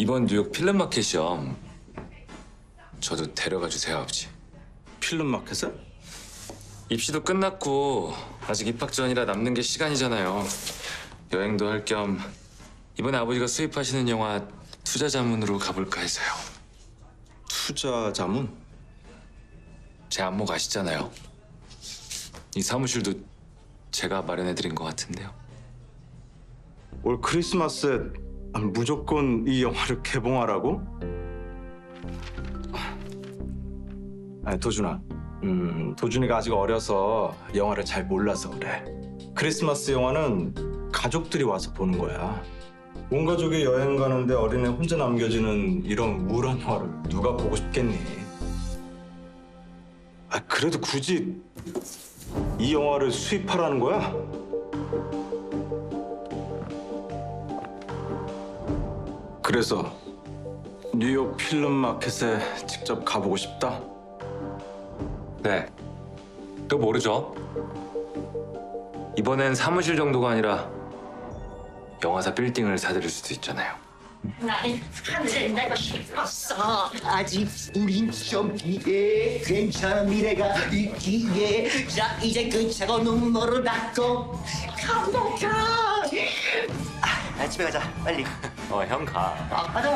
이번 뉴욕 필름 마켓 시험 저도 데려가 주세요 아버지. 필름 마켓에? 입시도 끝났고 아직 입학 전이라 남는 게 시간이잖아요. 여행도 할 겸 이번에 아버지가 수입하시는 영화 투자 자문으로 가볼까 해서요. 투자 자문? 제 안목 아시잖아요. 이 사무실도 제가 마련해 드린 것 같은데요. 올 크리스마스에 무조건 이 영화를 개봉하라고? 아니 도준아, 음, 도준이가 아직 어려서 영화를 잘 몰라서 그래. 크리스마스 영화는 가족들이 와서 보는 거야. 온 가족이 여행 가는데 어린애 혼자 남겨지는 이런 우울한 영화를 누가 보고 싶겠니? 아 그래도 굳이 이 영화를 수입하라는 거야? 그래서 뉴욕 필름 마켓에 직접 가보고 싶다. 네. 또 모르죠. 이번엔 사무실 정도가 아니라 영화사 빌딩을 사드릴 수도 있잖아요. 나는 하늘을 날고 싶었어. 아직 우린 좀기에 괜찮은 미래가 있기에 자 이제 끝차고 눈물을 닦고 감독아 아, 집에 가자 빨리 어, 형 가. 아, 가자